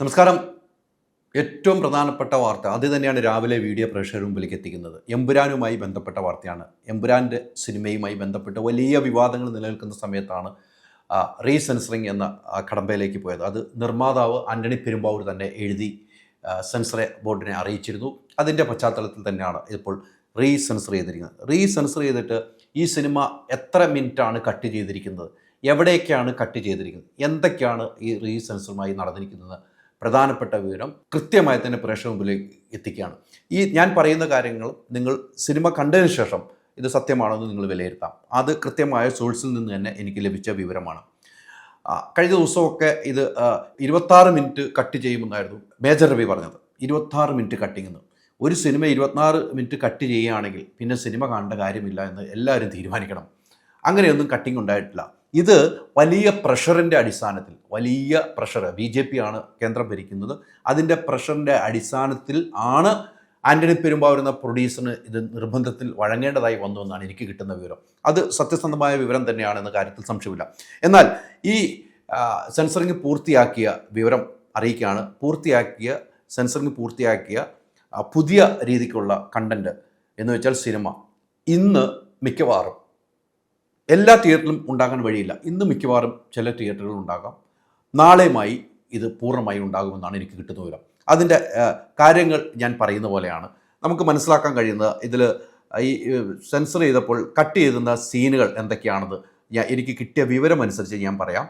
നമസ്കാരം. ഏറ്റവും പ്രധാനപ്പെട്ട വാർത്ത. അത് തന്നെയാണ് രാവിലെ വീഡിയോ പ്രേക്ഷകർ മുമ്പിലേക്ക് എത്തിക്കുന്നത്. എമ്പുരാനുമായി ബന്ധപ്പെട്ട വാർത്തയാണ്. എമ്പുരാന്റെ സിനിമയുമായി ബന്ധപ്പെട്ട് വലിയ വിവാദങ്ങൾ നിലനിൽക്കുന്ന സമയത്താണ് റീസെൻസറിങ് എന്ന കടമ്പയിലേക്ക് പോയത്. അത് നിർമ്മാതാവ് ആന്റണി പെരുമ്പാവൂർ തന്നെ എഴുതി സെൻസറെ ബോർഡിനെ അറിയിച്ചിരുന്നു. അതിന്റെ പശ്ചാത്തലത്തിൽ തന്നെയാണ് ഇപ്പോൾ റീസെൻസർ ചെയ്തിരിക്കുന്നത്. റീസെൻസർ ചെയ്തിട്ട് ഈ സിനിമ എത്ര മിനിറ്റാണ് കട്ട് ചെയ്തിരിക്കുന്നത്? എവിടെയൊക്കെയാണ് കട്ട് ചെയ്തിരിക്കുന്നത്? എന്തൊക്കെയാണ് ഈ റീസെൻസറുമായി നടന്നിരിക്കുന്നത്? പ്രധാനപ്പെട്ട വിവരം കൃത്യമായി തന്നെ പ്രേക്ഷക മുമ്പിലേക്ക് എത്തിക്കുകയാണ്. ഈ ഞാൻ പറയുന്ന കാര്യങ്ങൾ നിങ്ങൾ സിനിമ കണ്ടതിന് ശേഷം ഇത് സത്യമാണെന്ന് നിങ്ങൾ വിലയിരുത്താം. അത് കൃത്യമായ സോഴ്സിൽ നിന്ന് തന്നെ എനിക്ക് ലഭിച്ച വിവരമാണ്. കഴിഞ്ഞ ദിവസമൊക്കെ ഇത് ഇരുപത്താറ് മിനിറ്റ് കട്ട് ചെയ്യുമെന്നായിരുന്നു മേജർ രവി പറഞ്ഞത്. ഇരുപത്താറ് മിനിറ്റ് കട്ടിങ് എന്ന്. ഒരു സിനിമ ഇരുപത്തിനാറ് മിനിറ്റ് കട്ട് ചെയ്യുകയാണെങ്കിൽ പിന്നെ സിനിമ കാണേണ്ട കാര്യമില്ല എന്ന് എല്ലാവരും തീരുമാനിക്കണം. അങ്ങനെയൊന്നും കട്ടിങ് ഉണ്ടായിട്ടില്ല. ഇത് വലിയ പ്രഷറിന്റെ അടിസ്ഥാനത്തിൽ വലിയ പ്രഷർ ബി ജെ പി ആണ് കേന്ദ്രം ഭരിക്കുന്നത്. അതിന്റെ പ്രഷറിന്റെ അടിസ്ഥാനത്തിൽ ആണ് ആന്റണി പെരുമ്പാവൂർ എന്ന പ്രൊഡ്യൂസറിന് ഇത് നിർബന്ധത്തിൽ വഴങ്ങേണ്ടതായി വന്നു എന്നാണ് എനിക്ക് കിട്ടുന്ന വിവരം. അത് സത്യസന്ധമായ വിവരം തന്നെയാണെന്ന കാര്യത്തിൽ സംശയമില്ല. എന്നാൽ ഈ സെൻസറിങ് പൂർത്തിയാക്കിയ വിവരം അറിയിക്കുകയാണ്. പൂർത്തിയാക്കിയ സെൻസറിങ് പൂർത്തിയാക്കിയ പുതിയ രീതിക്കുള്ള കണ്ടന്റ് എന്ന് വെച്ചാൽ സിനിമ. ഇന്ന് മിക്കവാറും എല്ലാ തിയേറ്ററിലും ഉണ്ടാകാൻ വഴിയില്ല. ഇന്ന് മിക്കവാറും ചില തിയേറ്ററുകൾ ഉണ്ടാകാം. നാളെയുമായി ഇത് പൂർണമായി ഉണ്ടാകുമെന്നാണ് എനിക്ക് കിട്ടുന്ന വിവരം. അതിന്റെ കാര്യങ്ങൾ ഞാൻ പറയുന്ന പോലെയാണ്. നമുക്ക് മനസ്സിലാക്കാൻ കഴിയുന്നത് ഇതിൽ ഈ സെൻസർ ചെയ്തപ്പോൾ കട്ട് ചെയ്തുന്ന സീനുകൾ എന്തൊക്കെയാണെന്ന് ഞാൻ എനിക്ക് കിട്ടിയ വിവരം അനുസരിച്ച് ഞാൻ പറയാം.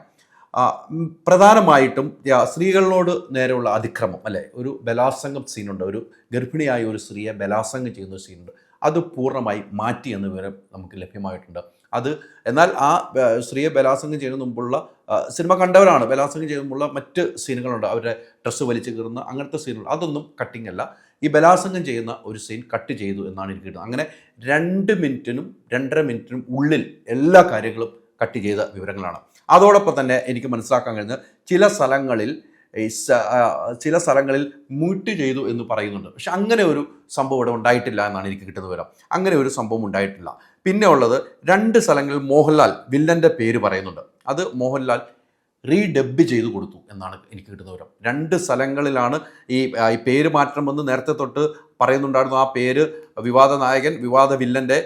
പ്രധാനമായിട്ടും സ്ത്രീകളോട് നേരെയുള്ള അതിക്രമം അല്ലെ? ഒരു ബലാത്സംഗം സീനുണ്ട്. ഒരു ഗർഭിണിയായ ഒരു സ്ത്രീയെ ബലാത്സംഗം ചെയ്യുന്ന സീനുണ്ട്. അത് പൂർണമായി മാറ്റി എന്ന വിവരം നമുക്ക് ലഭ്യമായിട്ടുണ്ട്. അത് എന്നാൽ ആ സ്ത്രീയെ ബലാത്സംഗം ചെയ്യുന്നതിന് മുമ്പുള്ള സിനിമ കണ്ടവരാണ്. ബലാസംഗം ചെയ്യുന്ന മുമ്പുള്ള മറ്റ് സീനുകളുണ്ട്. അവരുടെ ഡ്രസ്സ് വലിച്ചു കീറുന്ന അങ്ങനത്തെ സീനുകൾ. അതൊന്നും കട്ടിംഗ് അല്ല. ഈ ബലാസംഗം ചെയ്യുന്ന ഒരു സീൻ കട്ട് ചെയ്തു എന്നാണ് എനിക്ക് കിട്ടുന്നത്. അങ്ങനെ രണ്ട് മിനിറ്റിനും രണ്ടര മിനിറ്റിനും ഉള്ളിൽ എല്ലാ കാര്യങ്ങളും കട്ട് ചെയ്ത വിവരങ്ങളാണ്. അതോടൊപ്പം തന്നെ എനിക്ക് മനസ്സിലാക്കാൻ കഴിയുന്നത് ചില സ്ഥലങ്ങളിൽ ചില സ്ഥലങ്ങളിൽ മ്യൂട്ട് ചെയ്തു എന്ന് പറയുന്നുണ്ട്. പക്ഷെ അങ്ങനെ ഒരു സംഭവം ഇവിടെ ഉണ്ടായിട്ടില്ല എന്നാണ് എനിക്ക് കിട്ടുന്ന വിവരം. അങ്ങനെ ഒരു സംഭവം ഉണ്ടായിട്ടില്ല. പിന്നെ ഉള്ളത് രണ്ട് സ്ഥലങ്ങളിൽ മോഹൻലാൽ വില്ലന്റെ പേര് പറയുന്നുണ്ട്. അത് മോഹൻലാൽ റീഡബ് ചെയ്ത് കൊടുത്തു എന്നാണ് എനിക്ക് കിട്ടുന്ന വിവരം. രണ്ട് സ്ഥലങ്ങളിലാണ് ഈ പേര് ഈ പേര് മാറ്റണമെന്ന് നേരത്തെ തൊട്ട് പറയുന്നുണ്ടായിരുന്നു ആ പേര് വിവാദ നായകൻ വിവാദ വില്ലന്റെ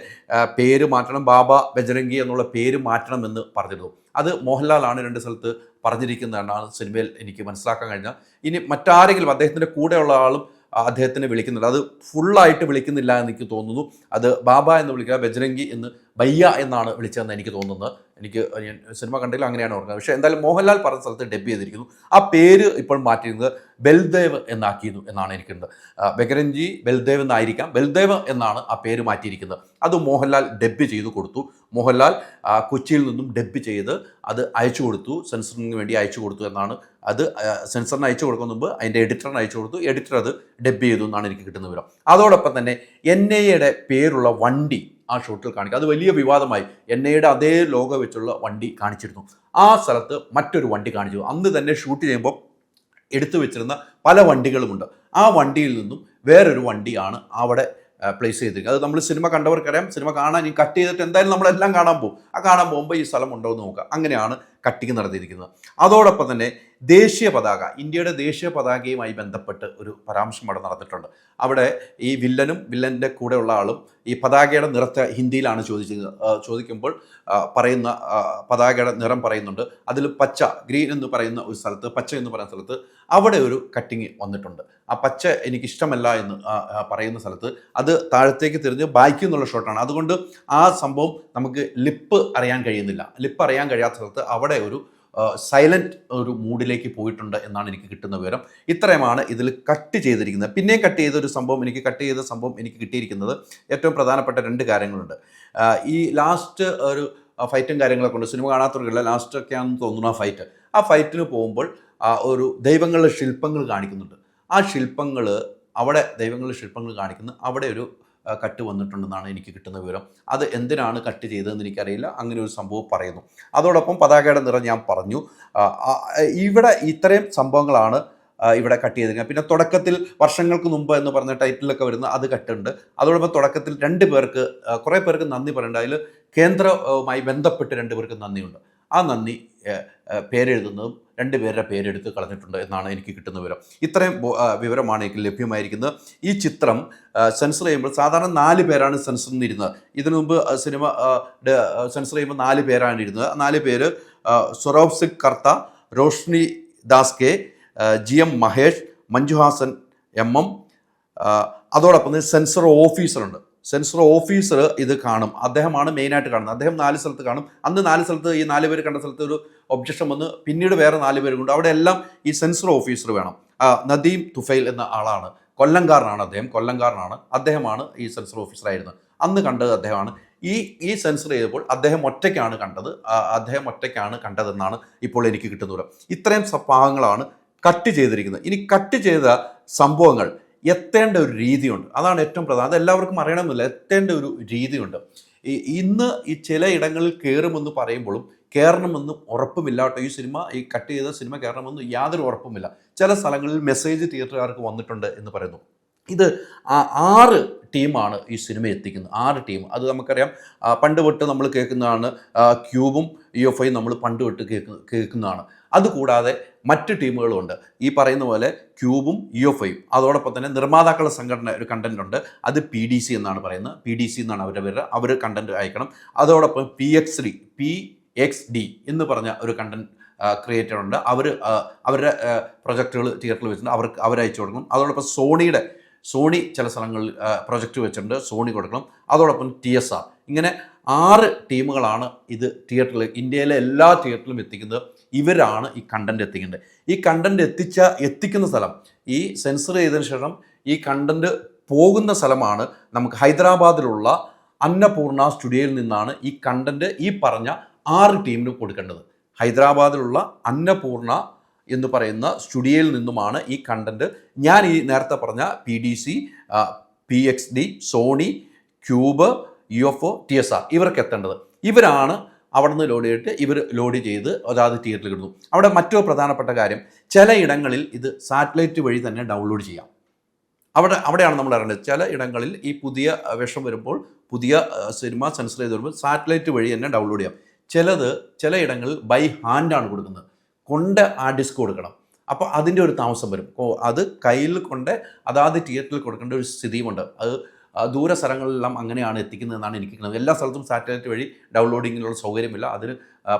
പേര് മാറ്റണം ബാബ ബജരംഗി എന്നുള്ള പേര് മാറ്റണം എന്ന് പറഞ്ഞിരുന്നു. അത് മോഹൻലാലാണ് രണ്ട് സ്ഥലത്ത് പറഞ്ഞിരിക്കുന്നതാണ് സിനിമയിൽ എനിക്ക് മനസ്സിലാക്കാൻ കഴിഞ്ഞാൽ ഇനി മറ്റാരെങ്കിലും അദ്ദേഹത്തിന്റെ കൂടെയുള്ള ആളും അദ്ദേഹത്തിനെ വിളിക്കുന്നില്ല അത് ഫുള്ളായിട്ട് വിളിക്കുന്നില്ല എന്ന് എനിക്ക് തോന്നുന്നു. അത് ബാബ എന്ന് വിളിക്കുക ബജരംഗി എന്ന് ബയ്യ എന്നാണ് വിളിച്ചതെന്ന് എനിക്ക് തോന്നുന്നത് എനിക്ക് സിനിമ കണ്ടില്ല അങ്ങനെയാണ് ഓർക്കുന്നത്. പക്ഷേ എന്തായാലും മോഹൻലാൽ പറഞ്ഞ സ്ഥലത്ത് ഡബ് ചെയ്തിരിക്കുന്നു. ആ പേര് ഇപ്പോൾ മാറ്റിയിരുന്നത് ബൽദേവ് എന്നാക്കിയിരുന്നു എന്നാണ് എനിക്കുണ്ട്. ബഗരഞ്ജി ബൽദേവ് എന്നായിരിക്കാം. ബൽദേവ് എന്നാണ് ആ പേര് മാറ്റിയിരിക്കുന്നത്. അത് മോഹൻലാൽ ഡബ് ചെയ്ത് കൊടുത്തു. മോഹൻലാൽ കൊച്ചിയിൽ നിന്നും ഡബ് ചെയ്ത് അത് അയച്ചു കൊടുത്തു. സെൻസറിന് വേണ്ടി അയച്ചു കൊടുത്തു എന്നാണ്. അത് സെൻസറിന് അയച്ചു കൊടുക്കുന്ന മുമ്പ് അതിന്റെ എഡിറ്ററിന് അയച്ചു കൊടുത്തു. എഡിറ്റർ അത് ഡബ് ചെയ്തു എന്നാണ് എനിക്ക് കിട്ടുന്ന വിവരം. അതോടൊപ്പം തന്നെ എൻ എയുടെ പേരുള്ള വണ്ടി ആ ഷോട്ടിൽ കാണിക്കുക അത് വലിയ വിവാദമായി. എൻ ഐയുടെ അതേ ലോഗോ വെച്ചുള്ള വണ്ടി കാണിച്ചിരുന്നു. ആ സ്ഥലത്ത് മറ്റൊരു വണ്ടി കാണിച്ചു. അന്ന് തന്നെ ഷൂട്ട് ചെയ്യുമ്പോൾ എടുത്തു വെച്ചിരുന്ന പല വണ്ടികളുമുണ്ട്. ആ വണ്ടിയിൽ നിന്നും വേറൊരു വണ്ടിയാണ് അവിടെ പ്ലേസ് ചെയ്തിരിക്കുന്നത്. അത് നമ്മൾ സിനിമ കണ്ടവർക്കറിയാം. സിനിമ കാണാൻ ഈ കട്ട് ചെയ്തിട്ട് എന്തായാലും നമ്മളെല്ലാം കാണാൻ പോകും. ആ കാണാൻ പോകുമ്പോൾ ഈ സ്ഥലം ഉണ്ടോ എന്ന് നോക്കുക. അങ്ങനെയാണ് കട്ടിങ് നടത്തിയിരിക്കുന്നത് അതോടൊപ്പം തന്നെ ദേശീയ പതാക ഇന്ത്യയുടെ ദേശീയ പതാകയുമായി ബന്ധപ്പെട്ട് ഒരു പരാമർശം അവിടെ നടന്നിട്ടുണ്ട്. അവിടെ ഈ വില്ലനും വില്ലന്റെ കൂടെയുള്ള ആളും ഈ പതാകയുടെ നിറത്തെ ഹിന്ദിയിലാണ് ചോദിച്ചത് ചോദിക്കുമ്പോൾ പറയുന്ന പതാകയുടെ നിറം പറയുന്നുണ്ട്. അതിൽ പച്ച ഗ്രീൻ എന്ന് പറയുന്ന ഒരു സ്ഥലത്ത് പച്ച എന്ന് പറയുന്ന സ്ഥലത്ത് അവിടെ ഒരു കട്ടിങ് വന്നിട്ടുണ്ട്. ആ പച്ച എനിക്ക് ഇഷ്ടമല്ല എന്ന് പറയുന്ന സ്ഥലത്ത് അത് താഴത്തേക്ക് തിരിഞ്ഞ് ബാക്കി എന്നുള്ള ഷോട്ടാണ് അതുകൊണ്ട് ആ സംഭവം നമുക്ക് ലിപ്പ് അറിയാൻ കഴിയുന്നില്ല. ലിപ്പ് അറിയാൻ കഴിയാത്ത സ്ഥലത്ത് അവിടെ ഒരു സൈലന്റ് ഒരു മൂഡിലേക്ക് പോയിട്ടുണ്ട് എന്നാണ് എനിക്ക് കിട്ടുന്ന വിവരം. ഇത്രയുമാണ് ഇതിൽ കട്ട് ചെയ്തിരിക്കുന്നത്. പിന്നെയും കട്ട് ചെയ്ത ഒരു സംഭവം എനിക്ക് കട്ട് ചെയ്ത സംഭവം എനിക്ക് കിട്ടിയിരിക്കുന്നത് ഏറ്റവും പ്രധാനപ്പെട്ട രണ്ട് കാര്യങ്ങളുണ്ട്. ഈ ലാസ്റ്റ് ഒരു ഫൈറ്റും കാര്യങ്ങളൊക്കെ ഉണ്ട്. സിനിമ കാണാത്തവർക്കുള്ള ലാസ്റ്റ് ഒക്കെ ആണെന്ന് തോന്നുന്നു ആ ഫൈറ്റ് ആ ഫൈറ്റിന് പോകുമ്പോൾ ഒരു ദൈവങ്ങളുടെ ശില്പങ്ങൾ കാണിക്കുന്നുണ്ട്. ആ ശില്പങ്ങൾ അവിടെ ദൈവങ്ങളുടെ ശില്പങ്ങൾ കാണിക്കുന്നു അവിടെ ഒരു കട്ട് വന്നിട്ടുണ്ടെന്നാണ് എനിക്ക് കിട്ടുന്ന വിവരം. അത് എന്തിനാണ് കട്ട് ചെയ്തതെന്ന് എനിക്കറിയില്ല. അങ്ങനെ ഒരു സംഭവം പറയുന്നു. അതോടൊപ്പം പതാകയുടെ നിറം ഞാൻ പറഞ്ഞു. ഇവിടെ ഇത്രയും സംഭവങ്ങളാണ് ഇവിടെ കട്ട് ചെയ്തിരിക്കുന്നത്. പിന്നെ തുടക്കത്തിൽ വർഷങ്ങൾക്ക് മുമ്പ് എന്ന് പറഞ്ഞ ടൈറ്റിലൊക്കെ വരുന്ന അത് കട്ടുണ്ട്. അതോടൊപ്പം തുടക്കത്തിൽ രണ്ട് പേർക്ക് കുറേ പേർക്ക് നന്ദി പറയേണ്ട അതിൽ കേന്ദ്രവുമായി ബന്ധപ്പെട്ട് രണ്ട് പേർക്ക് നന്ദിയുണ്ട്. ആ നന്ദി പേരെഴുതുന്നതും രണ്ട് പേരുടെ പേരെടുത്ത് കളഞ്ഞിട്ടുണ്ട് എന്നാണ് എനിക്ക് കിട്ടുന്ന വിവരം. ഇത്രയും വിവരമാണ് എനിക്ക് ലഭ്യമായിരിക്കുന്നത്. ഈ ചിത്രം സെൻസർ ചെയ്യുമ്പോൾ സാധാരണ നാല് പേരാണ് സെൻസർ ഇരുന്നത് ഇതിനു മുമ്പ് സിനിമ സെൻസർ ചെയ്യുമ്പോൾ നാല് പേരാണ് ഇരുന്നത്. നാല് പേര് സൊറോബ് സിഖ് കർത്ത Roshni Das K G M Mahesh Manjuhasan M M അതോടൊപ്പം സെൻസർ ഓഫീസറുണ്ട്. സെൻസർ ഓഫീസർ ഇത് കാണും. അദ്ദേഹമാണ് മെയിനായിട്ട് കാണുന്നത്. അദ്ദേഹം നാല് സ്ഥലത്ത് കാണും. അന്ന് നാല് സ്ഥലത്ത് ഈ നാല് പേര് കണ്ട സ്ഥലത്ത് ഒരു ഒബ്ജക്ഷൻ വന്ന് പിന്നീട് വേറെ നാല് പേരും കൊണ്ട് അവിടെ എല്ലാം ഈ സെൻസർ ഓഫീസർ വേണം. നദീം തുഫൈൽ എന്ന ആളാണ്. കൊല്ലംകാരനാണ് അദ്ദേഹം. കൊല്ലംകാരനാണ്. അദ്ദേഹമാണ് ഈ സെൻസർ ഓഫീസറായിരുന്നത് അന്ന് കണ്ടത് അദ്ദേഹമാണ്. ഈ ഈ സെൻസർ ചെയ്തപ്പോൾ അദ്ദേഹം ഒറ്റയ്ക്കാണ് കണ്ടത്. അദ്ദേഹം ഒറ്റയ്ക്കാണ് കണ്ടതെന്നാണ് ഇപ്പോൾ എനിക്ക് കിട്ടുന്നത്. ഇത്രയും ഭാഗങ്ങളാണ് കട്ട് ചെയ്തിരിക്കുന്നത്. ഇനി കട്ട് ചെയ്ത സംഭവങ്ങൾ എത്തേണ്ട ഒരു രീതിയുണ്ട്. അതാണ് ഏറ്റവും പ്രധാനം. അത് എല്ലാവർക്കും അറിയണമെന്നില്ല. എത്തേണ്ട ഒരു രീതിയുണ്ട്. ഈ ഇന്ന് ഈ ചില ഇടങ്ങളിൽ കയറുമെന്ന് പറയുമ്പോഴും കയറണമെന്നും ഉറപ്പുമില്ല കേട്ടോ. ഈ സിനിമ ഈ കട്ട് ചെയ്ത സിനിമ കയറണമെന്നും യാതൊരു ഉറപ്പുമില്ല. ചില സ്ഥലങ്ങളിൽ മെസ്സേജ് തിയേറ്ററുകാർക്ക് വന്നിട്ടുണ്ട് എന്ന് പറയുന്നു. ഇത് ആറ് ടീമാണ് ഈ സിനിമ എത്തിക്കുന്നത്. ആറ് ടീം. അത് നമുക്കറിയാം. പണ്ട് തൊട്ട് നമ്മൾ കേൾക്കുന്നതാണ് ക്യൂബും ഇ എഫ് ഐ നമ്മൾ പണ്ട് തൊട്ട് കേൾക്കുന്ന കേൾക്കുന്നതാണ്. അതുകൂടാതെ മറ്റ് ടീമുകളുമുണ്ട് ഈ പറയുന്ന പോലെ ക്യൂബും ഇ എഫ് ഐയും അതോടൊപ്പം തന്നെ നിർമ്മാതാക്കളുടെ സംഘടന ഒരു കണ്ടന്റ് ഉണ്ട്. അത് പി ഡി സി എന്നാണ് പറയുന്നത്. പി ഡി സി എന്നാണ് അവരുടെ പേര്. അവർ കണ്ടന്റ് അയക്കണം. അതോടൊപ്പം P X D P X D എന്ന് പറഞ്ഞ ഒരു കണ്ടന്റ് ക്രിയേറ്റർ ഉണ്ട്. അവർ അവരുടെ പ്രൊജക്റ്റുകൾ തിയേറ്ററിൽ വെച്ചിട്ടുണ്ട്. അവർക്ക് അവരയച്ചു കൊടുക്കണം. അതോടൊപ്പം സോണിയുടെ സോണി ചില സ്ഥലങ്ങളിൽ പ്രൊജക്റ്റ് വെച്ചിട്ടുണ്ട്. സോണി കൊടുക്കണം. അതോടൊപ്പം ടി എസ് ആർ ഇങ്ങനെ ആറ് ടീമുകളാണ് ഇത് തിയേറ്ററിൽ ഇന്ത്യയിലെ എല്ലാ തിയേറ്ററിലും എത്തിക്കുന്നത്. ഇവരാണ് ഈ കണ്ടന്റ് എത്തിക്കേണ്ടത്. ഈ കണ്ടന്റ് എത്തിച്ച എത്തിക്കുന്ന സ്ഥലം ഈ സെൻസർ ചെയ്തതിന് ശേഷം ഈ കണ്ടന്റ് പോകുന്ന സ്ഥലമാണ് നമുക്ക് ഹൈദരാബാദിലുള്ള അന്നപൂർണ സ്റ്റുഡിയോയിൽ നിന്നാണ് ഈ കണ്ടന്റ് ഈ പറഞ്ഞ ആറ് ടീമിന് കൊടുക്കേണ്ടത്. ഹൈദരാബാദിലുള്ള അന്നപൂർണ എന്ന് പറയുന്ന സ്റ്റുഡിയോയിൽ നിന്നുമാണ് ഈ കണ്ടന്റ് ഞാൻ ഈ നേരത്തെ പറഞ്ഞ P D C P X D Sony Qube U F O T S R ഇവർക്ക് എത്തേണ്ടത്. ഇവരാണ് അവിടെ നിന്ന് ലോഡ് ചെയ്തിട്ട് ഇവർ ലോഡ് ചെയ്ത് അതാത് തിയേറ്ററിൽ കിട്ടുന്നു അവിടെ മറ്റൊരു പ്രധാനപ്പെട്ട കാര്യം ചില ഇടങ്ങളിൽ ഇത് സാറ്റലൈറ്റ് വഴി തന്നെ ഡൗൺലോഡ് ചെയ്യാം. അവിടെ അവിടെയാണ് നമ്മൾ അറിയേണ്ടത് ചില ഇടങ്ങളിൽ ഈ പുതിയ വേഷം വരുമ്പോൾ പുതിയ സിനിമ സെൻസർ ചെയ്ത് വരുമ്പോൾ സാറ്റലൈറ്റ് വഴി തന്നെ ഡൗൺലോഡ് ചെയ്യാം. ചിലത് ചില ഇടങ്ങളിൽ ബൈ ഹാൻഡാണ് കൊടുക്കുന്നത്. കൊണ്ട് ആ ഡിസ്ക് കൊടുക്കണം. അപ്പോൾ അതിന്റെ ഒരു താമസം വരും. അത് കയ്യിൽ കൊണ്ട് അതാത് തിയേറ്ററിൽ കൊടുക്കേണ്ട ഒരു സ്ഥിതിയുമുണ്ട്. അത് ദൂര സ്ഥലങ്ങളിലെല്ലാം അങ്ങനെയാണ് എത്തിക്കുന്നതെന്നാണ് എനിക്ക് കിട്ടുന്നത് എല്ലാ സ്ഥലത്തും സാറ്റലൈറ്റ് വഴി ഡൗൺലോഡിങ്ങിനുള്ള സൗകര്യമില്ല. അതിന്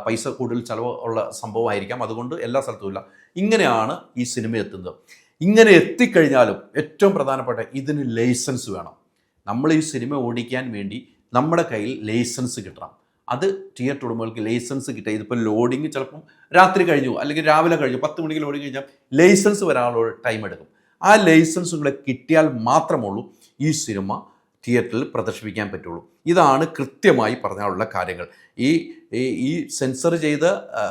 പൈസ കൂടുതൽ ചിലവ് ഉള്ള സംഭവമായിരിക്കാം. അതുകൊണ്ട് എല്ലാ സ്ഥലത്തും ഇല്ല. ഇങ്ങനെയാണ് ഈ സിനിമ എത്തുന്നത്. ഇങ്ങനെ എത്തിക്കഴിഞ്ഞാലും ഏറ്റവും പ്രധാനപ്പെട്ട ഇതിന് ലൈസൻസ് വേണം. നമ്മൾ ഈ സിനിമ ഓടിക്കാൻ വേണ്ടി നമ്മുടെ കയ്യിൽ ലൈസൻസ് കിട്ടണം. അത് തിയേറ്റർ ഉടമകൾക്ക് ലൈസൻസ് കിട്ടുക ഇതിപ്പോൾ ലോഡിങ് ചിലപ്പം രാത്രി കഴിഞ്ഞു അല്ലെങ്കിൽ രാവിലെ കഴിഞ്ഞു പത്ത് മണിക്ക് ലോഡിങ് കഴിഞ്ഞാൽ ലൈസൻസ് വരാനുള്ള ടൈം എടുക്കും. ആ ലൈസൻസ് കൂടെ കിട്ടിയാൽ മാത്രമുള്ളൂ ഈ സിനിമ തിയേറ്ററിൽ പ്രദർശിപ്പിക്കാൻ പറ്റുള്ളൂ. ഇതാണ് കൃത്യമായി പറഞ്ഞാലുള്ള കാര്യങ്ങൾ. ഈ ഈ- സെൻസർ ചെയ്ത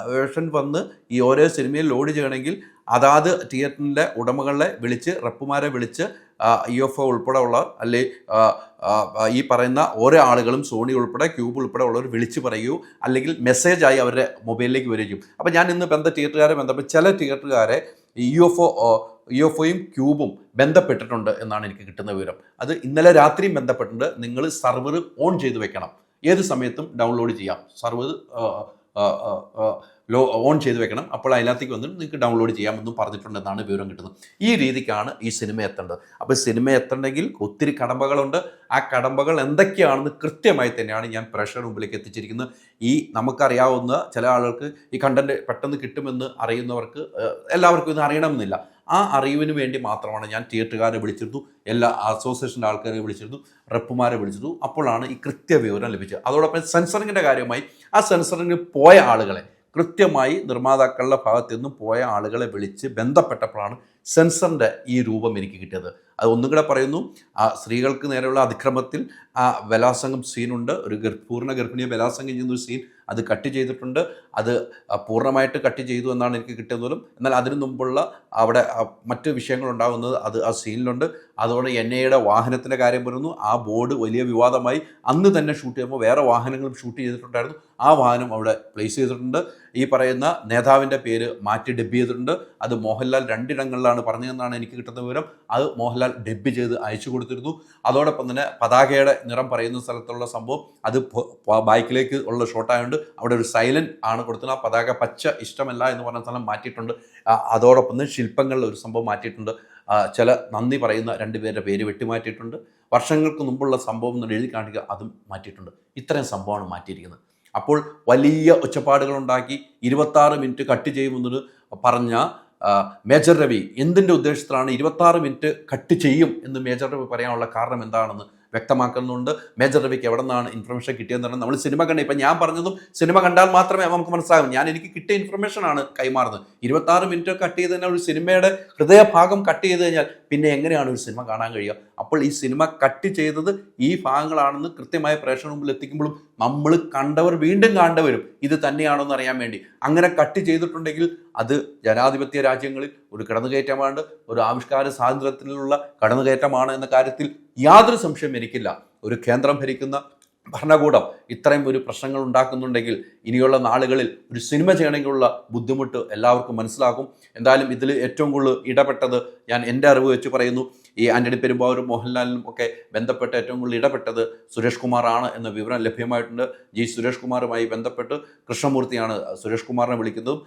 വേർഷൻ വന്ന് ഈ ഓരോ സിനിമയിൽ ലോഡ് ചെയ്യണമെങ്കിൽ അതാത് തിയേറ്ററിന്റെ ഉടമകളെ വിളിച്ച് റപ്പുമാരെ വിളിച്ച് ഇ എഫ് ഒ ഉൾപ്പെടെ ഉള്ള അല്ലെ ഈ പറയുന്ന ഓരോ ആളുകളും സോണി ഉൾപ്പെടെ ക്യൂബ് ഉൾപ്പെടെ ഉള്ളവർ വിളിച്ച് പറയുകയോ അല്ലെങ്കിൽ മെസ്സേജായി അവരുടെ മൊബൈലിലേക്ക് വരികയും അപ്പോൾ ഞാൻ ഇന്ന് ബന്ധ തിയേറ്ററുകാരെ ബന്ധപ്പെട്ട് ചില തിയേറ്ററുകാരെ E F O E F ഒയും ക്യൂബും ബന്ധപ്പെട്ടിട്ടുണ്ട് എന്നാണ് എനിക്ക് കിട്ടുന്ന വിവരം. അത് ഇന്നലെ രാത്രിയും ബന്ധപ്പെട്ടിട്ടുണ്ട്. നിങ്ങൾ സർവർ ഓൺ ചെയ്ത് വെക്കണം. ഏത് സമയത്തും ഡൗൺലോഡ് ചെയ്യാം. സർവർ ലോ ഓൺ ചെയ്ത് വെക്കണം. അപ്പോൾ അതിനകത്തേക്ക് വന്നിട്ട് നിങ്ങൾക്ക് ഡൗൺലോഡ് ചെയ്യാമെന്നും പറഞ്ഞിട്ടുണ്ടെന്നാണ് വിവരം കിട്ടുന്നത്. ഈ രീതിക്കാണ് ഈ സിനിമ എത്തേണ്ടത്. അപ്പോൾ സിനിമ എത്തണമെങ്കിൽ ഒത്തിരി കടമ്പകളുണ്ട്. ആ കടമ്പകൾ എന്തൊക്കെയാണെന്ന് കൃത്യമായി തന്നെയാണ് ഞാൻ പ്രഷർ മുമ്പിലേക്ക് എത്തിച്ചിരിക്കുന്നത്. ഈ നമുക്കറിയാവുന്ന ചില ആളുകൾക്ക് ഈ കണ്ടന്റ് പെട്ടെന്ന് കിട്ടുമെന്ന് അറിയുന്നവർക്ക് എല്ലാവർക്കും ഇത് അറിയണമെന്നില്ല. ആ അറിവിന് വേണ്ടി മാത്രമാണ് ഞാൻ തിയേറ്ററുകാരെ വിളിച്ചിരുന്നു. എല്ലാ അസോസിയേഷന്റെ ആൾക്കാരെ വിളിച്ചിരുന്നു. റെപ്പുമാരെ വിളിച്ചിരുന്നു. അപ്പോഴാണ് ഈ കൃത്യ വിവരം ലഭിച്ചത്. അതോടൊപ്പം സെൻസറിങ്ങിന്റെ കാര്യമായി ആ സെൻസറിങ്ങിന് പോയ ആളുകളെ കൃത്യമായി നിർമ്മാതാക്കളുടെ ഭാഗത്തു നിന്നും പോയ ആളുകളെ വിളിച്ച് ബന്ധപ്പെട്ടപ്പോഴാണ് സെൻസറിന്റെ ഈ രൂപം എനിക്ക് കിട്ടിയത്. അത് ഒന്നും കൂടെ പറയുന്നു ആ സ്ത്രീകൾക്ക് നേരെയുള്ള അതിക്രമത്തിൽ ആ ബലാസംഗം സീനുണ്ട് ഒരു പൂർണ ഗർഭിണിയെ ബലാസംഗം ചെയ്യുന്ന ഒരു സീൻ അത് കട്ട് ചെയ്തിട്ടുണ്ട്. അത് പൂർണമായിട്ട് കട്ട് ചെയ്തു എന്നാണ് എനിക്ക് കിട്ടിയത് പോലും. എന്നാൽ അതിനു മുമ്പുള്ള അവിടെ മറ്റ് വിഷയങ്ങളുണ്ടാകുന്നത് അത് ആ സീനിലുണ്ട്. അതോടെ എൻ ഐയുടെ വാഹനത്തിന്റെ കാര്യം പറയുന്നു ആ ബോർഡ് വലിയ വിവാദമായി അന്ന് തന്നെ ഷൂട്ട് ചെയ്യുമ്പോൾ വേറെ വാഹനങ്ങളും ഷൂട്ട് ചെയ്തിട്ടുണ്ടായിരുന്നു. ആ വാഹനം അവിടെ പ്ലേസ് ചെയ്തിട്ടുണ്ട്. ഈ പറയുന്ന നേതാവിന്റെ പേര് മാറ്റി ഡെബ് ചെയ്തിട്ടുണ്ട്. അത് മോഹൻലാൽ രണ്ടിടങ്ങളിലാണ് പറഞ്ഞതെന്നാണ് എനിക്ക് കിട്ടുന്ന വിവരം. അത് മോഹൻലാൽ ഡെബ് ചെയ്ത് അയച്ചു കൊടുത്തിരുന്നു. അതോടൊപ്പം തന്നെ പതാകയുടെ നിറം പറയുന്ന സ്ഥലത്തുള്ള സംഭവം അത് ബൈക്കിലേക്ക് ഉള്ള ഷോട്ടായതുകൊണ്ട് അവിടെ ഒരു സൈലന്റ് ആണ് കൊടുത്തത് ആ പതാക പച്ച ഇഷ്ടമല്ല എന്ന് പറഞ്ഞ സ്ഥലം മാറ്റിയിട്ടുണ്ട്. അതോടൊപ്പം തന്നെ ശില്പങ്ങളിൽ ഒരു സംഭവം മാറ്റിയിട്ടുണ്ട്. ചില നന്ദി പറയുന്ന രണ്ടുപേരുടെ പേര് വെട്ടിമാറ്റിയിട്ടുണ്ട്. വർഷങ്ങൾക്ക് മുമ്പുള്ള സംഭവം എന്ന് എഴുതി കാണിക്കുക അതും മാറ്റിയിട്ടുണ്ട്. ഇത്രയും സംഭവമാണ് മാറ്റിയിരിക്കുന്നത്. അപ്പോൾ വലിയ ഒച്ചപ്പാടുകൾ ഉണ്ടാക്കി ഇരുപത്താറ് മിനിറ്റ് കട്ട് ചെയ്യുമെന്ന് പറഞ്ഞ മേജർ രവി എന്തിന്റെ ഉദ്ദേശത്തിലാണ് ഇരുപത്താറ് മിനിറ്റ് കട്ട് ചെയ്യും എന്ന് മേജർ രവി പറയാനുള്ള കാരണം എന്താണെന്ന് വ്യക്തമാക്കുന്നുണ്ട്. മേജർ രവിക്ക് എവിടെ നിന്നാണ് ഇൻഫർമേഷൻ കിട്ടിയതെന്ന് നമ്മൾ സിനിമ കണ്ട. ഇപ്പം ഞാൻ പറഞ്ഞതും സിനിമ കണ്ടാൽ മാത്രമേ നമുക്ക് മനസ്സിലാകും. ഞാൻ എനിക്ക് കിട്ടിയ ഇൻഫർമേഷൻ ആണ് കൈമാറുന്നത്. ഇരുപത്താറ് മിനിറ്റ് കട്ട് ചെയ്ത് ഒരു സിനിമയുടെ ഹൃദയഭാഗം കട്ട് ചെയ്ത് കഴിഞ്ഞാൽ പിന്നെ എങ്ങനെയാണ് ഒരു സിനിമ കാണാൻ കഴിയുക? അപ്പോൾ ഈ സിനിമ കട്ട് ചെയ്തത് ഈ ഭാഗങ്ങളാണെന്ന് കൃത്യമായ പ്രേക്ഷണ മുമ്പിൽ എത്തിക്കുമ്പോഴും നമ്മൾ കണ്ടവർ വീണ്ടും കണ്ടവരും ഇത് തന്നെയാണോ എന്ന് അറിയാൻ വേണ്ടി. അങ്ങനെ കട്ട് ചെയ്തിട്ടുണ്ടെങ്കിൽ അത് ജനാധിപത്യ രാജ്യങ്ങളിൽ ഒരു കടന്നുകയറ്റമാണ് ഒരു ആവിഷ്കാര സ്വാതന്ത്ര്യത്തിലുള്ള കടന്നുകയറ്റമാണ് എന്ന കാര്യത്തിൽ യാതൊരു സംശയം എനിക്കില്ല. ഒരു കേന്ദ്രം ഭരിക്കുന്ന ഭരണകൂടം ഇത്രയും ഒരു പ്രശ്നങ്ങൾ ഉണ്ടാക്കുന്നുണ്ടെങ്കിൽ ഇനിയുള്ള നാളുകളിൽ ഒരു സിനിമ ചെയ്യണമെങ്കിലുള്ള ബുദ്ധിമുട്ട് എല്ലാവർക്കും മനസ്സിലാകും. എന്തായാലും ഇതിൽ ഏറ്റവും കൂടുതൽ ഇടപെട്ടത് ഞാൻ എന്റെ അറിവ് വെച്ച് പറയുന്നു. ഈ ആന്റണി പെരുമ്പാവൂരും മോഹൻലാലിനും ഒക്കെ ബന്ധപ്പെട്ട് ഏറ്റവും കൂടുതൽ ഇടപെട്ടത് സുരേഷ് കുമാറാണ് എന്ന വിവരം ലഭ്യമായിട്ടുണ്ട്. ജി സുരേഷ് കുമാറുമായി ബന്ധപ്പെട്ട് കൃഷ്ണമൂർത്തിയാണ് സുരേഷ് കുമാറിനെ വിളിക്കുന്നതും.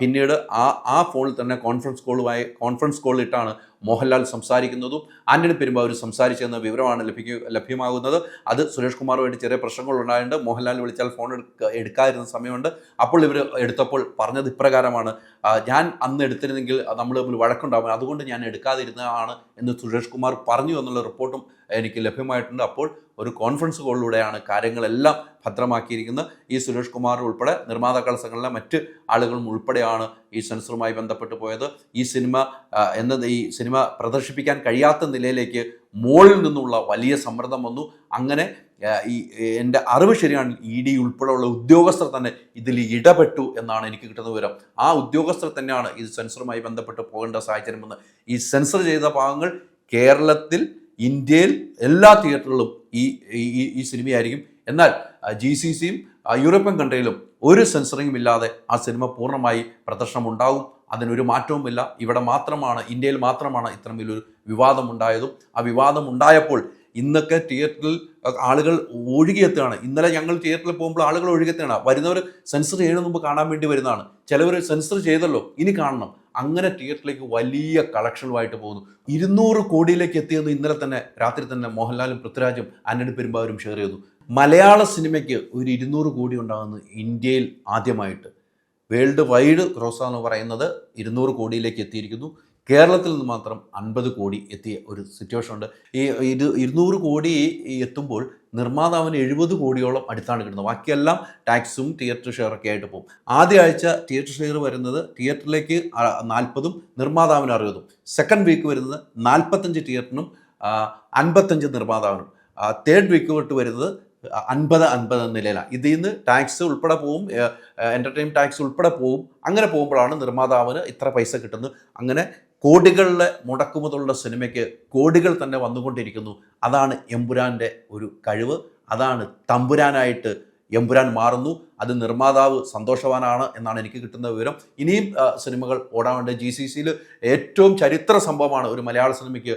പിന്നീട് ആ ആ ഫോണിൽ തന്നെ കോൺഫറൻസ് കോളുമായി കോൺഫറൻസ് കോളിലിട്ടാണ് മോഹൻലാൽ സംസാരിക്കുന്നതും ആന്റണി പെരുമ്പാവൂർ സംസാരിച്ചെന്ന വിവരമാണ് ലഭിക്കുക ലഭ്യമാകുന്നത്. അത് സുരേഷ് കുമാറുമായിട്ട് ചെറിയ പ്രശ്നങ്ങൾ ഉണ്ടായിട്ടുണ്ട് മോഹൻലാൽ വിളിച്ചാൽ ഫോൺ എടുക്ക എടുക്കാതിരുന്ന സമയമുണ്ട്. അപ്പോൾ ഇവർ എടുത്തപ്പോൾ പറഞ്ഞത് ഇപ്രകാരമാണ് ഞാൻ അന്ന് എടുത്തിരുന്നെങ്കിൽ നമ്മൾ തമ്മിൽ അതുകൊണ്ട് ഞാൻ എടുക്കാതിരുന്നതാണ് എന്ന് സുരേഷ് കുമാർ പറഞ്ഞു എന്നുള്ള റിപ്പോർട്ടും എനിക്ക് ലഭ്യമായിട്ടുണ്ട്. അപ്പോൾ ഒരു കോൺഫറൻസ് കോളിലൂടെയാണ് കാര്യങ്ങളെല്ലാം ഭദ്രമാക്കിയിരിക്കുന്നത്. ഈ സുരേഷ് കുമാർ ഉൾപ്പെടെ നിർമ്മാതാക്കൾ സംഘടന മറ്റ് ആളുകളും ഉൾപ്പെടെയാണ് ഈ സെൻസറുമായി ബന്ധപ്പെട്ട് പോയത്. ഈ സിനിമ എന്നത് ഈ സിനിമ പ്രദർശിപ്പിക്കാൻ കഴിയാത്ത നിലയിലേക്ക് മുകളിൽ നിന്നുള്ള വലിയ സമ്മർദ്ദം വന്നു. അങ്ങനെ ഈ എന്റെ അറിവ് ശരിയാണ് ഇ ഡി ഉൾപ്പെടെയുള്ള ഉദ്യോഗസ്ഥർ തന്നെ ഇതിൽ ഇടപെട്ടു എന്നാണ് എനിക്ക് കിട്ടുന്ന വിവരം. ആ ഉദ്യോഗസ്ഥർ തന്നെയാണ് ഇത് സെൻസറുമായി ബന്ധപ്പെട്ട് പോകേണ്ട സാഹചര്യമെന്ന് ഈ സെൻസർ ചെയ്ത ഭാഗങ്ങൾ കേരളത്തിൽ ഇന്ത്യയിൽ എല്ലാ തിയേറ്ററുകളിലും ഈ ഈ- ഈ സിനിമയായിരിക്കും. എന്നാൽ ജി സി സിയും യൂറോപ്യൻ കൺട്രിയിലും ഒരു സെൻസറിങ്ങും ഇല്ലാതെ ആ സിനിമ പൂർണമായി പ്രദർശനം ഉണ്ടാകും അതിനൊരു മാറ്റവുമില്ല. ഇവിടെ മാത്രമാണ് ഇന്ത്യയിൽ മാത്രമാണ് ഇത്തരം വലിയൊരു വിവാദമുണ്ടായതും. ആ വിവാദം ഉണ്ടായപ്പോൾ ഇന്നൊക്കെ തിയേറ്ററിൽ ആളുകൾ ഒഴുകിയെത്തുകയാണ്. ഇന്നലെ ഞങ്ങൾ തിയേറ്ററിൽ പോകുമ്പോൾ ആളുകൾ ഒഴുകിയെത്തുകയാണ്. വരുന്നവർ സെൻസർ ചെയ്യുന്നതിന് മുമ്പ് കാണാൻ വേണ്ടി വരുന്നതാണ്. ചിലവർ സെൻസർ ചെയ്തല്ലോ ഇനി കാണണം. അങ്ങനെ തിയേറ്ററിലേക്ക് വലിയ കളക്ഷനുമായിട്ട് പോകുന്നു. ഇരുന്നൂറ് കോടിയിലേക്ക് എത്തിയെന്ന് ഇന്നലെ തന്നെ രാത്രി തന്നെ മോഹൻലാലും പൃഥ്വിരാജും ആന്റണി പെരുമ്പാവരും ഷെയർ ചെയ്തു. മലയാള സിനിമയ്ക്ക് ഒരു ഇരുന്നൂറ് കോടി ഉണ്ടാകുന്നത് ഇന്ത്യയിൽ ആദ്യമായിട്ട്. വേൾഡ് വൈഡ് ക്രോസ് എന്ന് പറയുന്നത് ഇരുന്നൂറ് കോടിയിലേക്ക് എത്തിയിരിക്കുന്നു. കേരളത്തിൽ നിന്ന് മാത്രം അൻപത് കോടി എത്തിയ ഒരു സിറ്റുവേഷൻ ഉണ്ട് ഈ ഇത് ഇരുന്നൂറ് കോടി എത്തുമ്പോൾ നിർമ്മാതാവിന് എഴുപത് കോടിയോളം അടുത്താണ് കിട്ടുന്നത്. ബാക്കിയെല്ലാം ടാക്സും തിയേറ്റർ ഷെയറൊക്കെ ആയിട്ട് പോകും. ആദ്യ ആഴ്ച തിയേറ്റർ ഷെയർ വരുന്നത് തിയേറ്ററിലേക്ക് നാൽപ്പതും നിർമ്മാതാവിന് അറുപതും. സെക്കൻഡ് വീക്ക് വരുന്നത് നാൽപ്പത്തഞ്ച് തിയേറ്ററിനും അൻപത്തഞ്ച് നിർമ്മാതാവിനും. തേർഡ് വീക്ക് തൊട്ട് വരുന്നത് അൻപത് അൻപത് നിലയിലാണ് ഇതിൽ നിന്ന് ടാക്സ് ഉൾപ്പെടെ പോവും എന്റർടൈൻ ടാക്സ് ഉൾപ്പെടെ പോവും. അങ്ങനെ പോകുമ്പോഴാണ് നിർമ്മാതാവിന് ഇത്ര പൈസ കിട്ടുന്നത്. അങ്ങനെ കോടികളിലെ മുടക്കുമുതലുള്ള സിനിമയ്ക്ക് കോടികൾ തന്നെ വന്നുകൊണ്ടിരിക്കുന്നു. അതാണ് എമ്പുരാന്റെ ഒരു കഴിവ്. അതാണ് തമ്പുരാനായിട്ട് എമ്പുരാൻ മാറുന്നു. അത് നിർമ്മാതാവ് സന്തോഷവാനാണ് എന്നാണ് എനിക്ക് കിട്ടുന്ന വിവരം. ഇനിയും സിനിമകൾ ഓടാനുണ്ട് ജി സി സിയിൽ ഏറ്റവും ചരിത്ര സംഭവമാണ് ഒരു മലയാള സിനിമയ്ക്ക്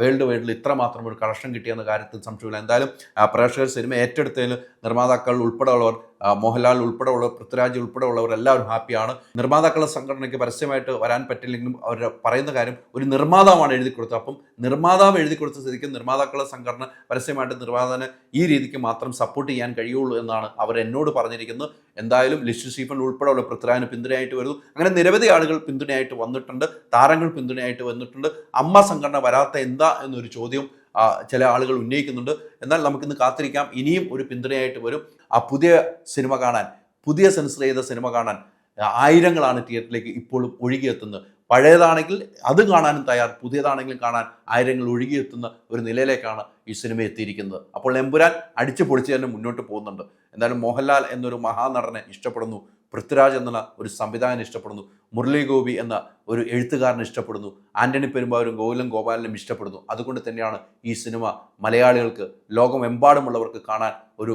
വേൾഡ് വൈഡിൽ ഇത്രമാത്രം ഒരു കളക്ഷൻ കിട്ടിയെന്ന കാര്യത്തിൽ സംശയമില്ല. എന്തായാലും പ്രേക്ഷകർ സിനിമ ഏറ്റെടുത്തതിൽ നിർമ്മാതാക്കൾ ഉൾപ്പെടെയുള്ളവർ മോഹൻലാൽ ഉൾപ്പെടെയുള്ളവർ പൃഥ്വിരാജ് ഉൾപ്പെടെയുള്ളവർ എല്ലാവരും ഹാപ്പിയാണ്. നിർമ്മാതാക്കളുടെ സംഘടനയ്ക്ക് പരസ്യമായിട്ട് വരാൻ പറ്റില്ലെങ്കിലും അവർ പറയുന്ന കാര്യം ഒരു നിർമ്മാതാവാണ് എഴുതി കൊടുത്തത്. അപ്പം നിർമ്മാതാവ് എഴുതി കൊടുത്ത സ്ഥിതിക്ക് നിർമ്മാതാക്കളുടെ സംഘടന പരസ്യമായിട്ട് നിർമ്മാതാവിനെ ഈ രീതിക്ക് മാത്രം സപ്പോർട്ട് ചെയ്യാൻ കഴിയുള്ളൂ എന്നാണ് അവർ എന്നോട് പറഞ്ഞിരിക്കുന്നത്. എന്തായാലും ലിസ്റ്റ് സ്റ്റീഫൻ ഉൾപ്പെടെയുള്ള പൃഥ്വിരാജിന് പിന്തുണയായിട്ട് വരുന്നു. അങ്ങനെ നിരവധി ആളുകൾ പിന്തുണയായിട്ട് വന്നിട്ടുണ്ട്. താരങ്ങൾ പിന്തുണയായിട്ട് വന്നിട്ടുണ്ട്. അമ്മ സംഘടന വരാത്ത എന്താ എന്നൊരു ചോദ്യം ചില ആളുകൾ ഉന്നയിക്കുന്നുണ്ട്. എന്നാൽ നമുക്കിന്ന് കാത്തിരിക്കാം. ഇനിയും ഒരു പിന്തുണയായിട്ട് വരും. ആ പുതിയ സിനിമ കാണാൻ പുതിയ സെൻസർ ചെയ്ത സിനിമ കാണാൻ ആയിരങ്ങളാണ് തിയേറ്ററിലേക്ക് ഇപ്പോഴും ഒഴുകിയെത്തുന്നത്. പഴയതാണെങ്കിൽ അത് കാണാനും തയ്യാർ പുതിയതാണെങ്കിലും കാണാൻ ആയിരങ്ങൾ ഒഴുകിയെത്തുന്ന ഒരു നിലയിലേക്കാണ് ഈ സിനിമ എത്തിയിരിക്കുന്നത്. അപ്പോൾ എമ്പുരാൻ അടിച്ചു പൊളിച്ച് തന്നെ മുന്നോട്ട് പോകുന്നുണ്ട്. എന്തായാലും മോഹൻലാൽ എന്നൊരു മഹാനടനെ ഇഷ്ടപ്പെടുന്നു. പൃഥ്വിരാജ് എന്നുള്ള ഒരു സംവിധായകനെ ഇഷ്ടപ്പെടുന്നു. മുരളി ഗോപി എന്ന ഒരു എഴുത്തുകാരനെ ഇഷ്ടപ്പെടുന്നു. ആന്റണി പെരുമ്പാവൂരും ഗോകുലം ഗോപാലനും ഇഷ്ടപ്പെടുന്നു. അതുകൊണ്ട് തന്നെയാണ് ഈ സിനിമ മലയാളികൾക്ക് ലോകമെമ്പാടുമുള്ളവർക്ക് കാണാൻ ഒരു